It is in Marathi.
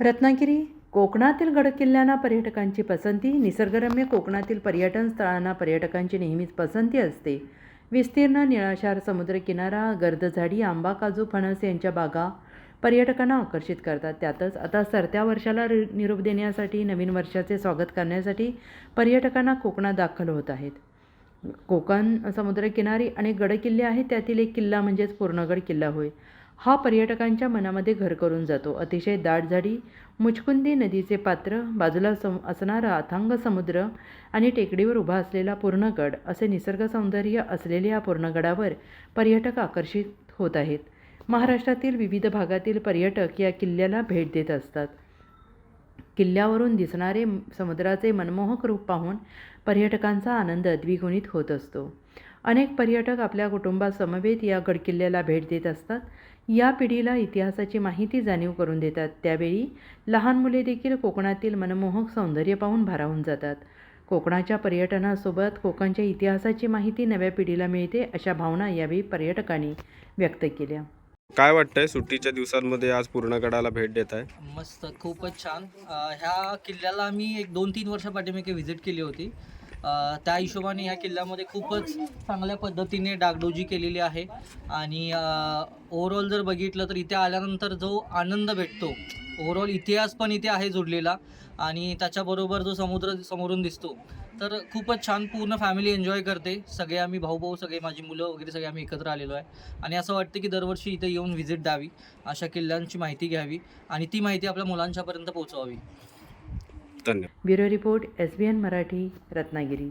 रत्नागिरी कोकणातील गडकिल्ल्यांना पर्यटकांची पसंती निसर्गरम्य कोकणातील पर्यटन स्थळांना पर्यटकांची नेहमीच पसंती असते. विस्तीर्ण निळाशार समुद्रकिनारा गर्दझाडी आंबा काजू फणस यांच्या बागा पर्यटकांना आकर्षित करतात. त्यातच आता सरत्या वर्षाला निरोप देण्यासाठी नवीन वर्षाचे स्वागत करण्यासाठी पर्यटकांना कोकणात दाखल होत आहेत. कोकण समुद्रकिनारी अनेक गडकिल्ले आहेत. त्यातील एक किल्ला म्हणजेच पूर्णगड किल्ला होय. हा पर्यटकांच्या मनामध्ये घर करून जातो. अतिशय दाट झाडी मुचकुंदी नदीचे पात्र बाजूला सम असणारा अथांग समुद्र आणि टेकडीवर उभा असलेला पूर्णगड असे निसर्ग सौंदर्य असलेल्या या पूर्णगडावर पर्यटक आकर्षित होत आहेत. महाराष्ट्रातील विविध भागातील पर्यटक या किल्ल्याला भेट देत असतात. किल्ल्यावरून दिसणारे समुद्राचे मनमोहक रूप पाहून पर्यटकांचा आनंद द्विगुणित होत असतो. अनेक पर्यटक आपल्या कुटुंबासमवेत या गडकिल्ल्याला भेट देत असतात. या पिढीला इतिहासाची माहिती जाणीव करून देतात. त्यावेळी लहान मुले देखील कोकणातील मनमोहक सौंदर्य पाहून भारावून जातात. कोकणाच्या पर्यटनासोबत कोकणच्या इतिहासाची माहिती नव्या पिढीला मिळते अशा भावना यावेळी पर्यटकांनी व्यक्त केल्या. काय वाटतंय? सुट्टीच्या दिवसांमध्ये आज पूर्णगडाला भेट देत आहे. मस्त खूपच छान. अ, ह्या किल्ल्याला आम्ही एक दोन तीन वर्ष पाठीमागे व्हिजिट केली होती. अ, त्या हिशोबाने ह्या किल्ल्यामध्ये खूपच चांगल्या पद्धतीने डागडोजी केलेली आहे. आणि ओव्हरऑल जर बघितलं तर इथे आल्यानंतर जो आनंद भेटतो ओव्हरऑल इतिहास पण इथे आहे जोडलेला आणि त्याच्याबरोबर जो समुद्र समोरून दिसतो. तर खूपच छान पूर्ण फॅमिली एन्जॉय करते. सगळे आम्ही भाऊ भाऊ सगळे माझी मुलं वगैरे सगळे आम्ही एकत्र आलेलो आहे. आणि असं वाटतं की दरवर्षी इथे येऊन व्हिजिट द्यावी. अशा किल्ल्यांची माहिती घ्यावी आणि ती माहिती आपल्या मुलांच्यापर्यंत पोहोचवावी. धन्यवाद. Bureau report S B N Marathi Ratnagiri.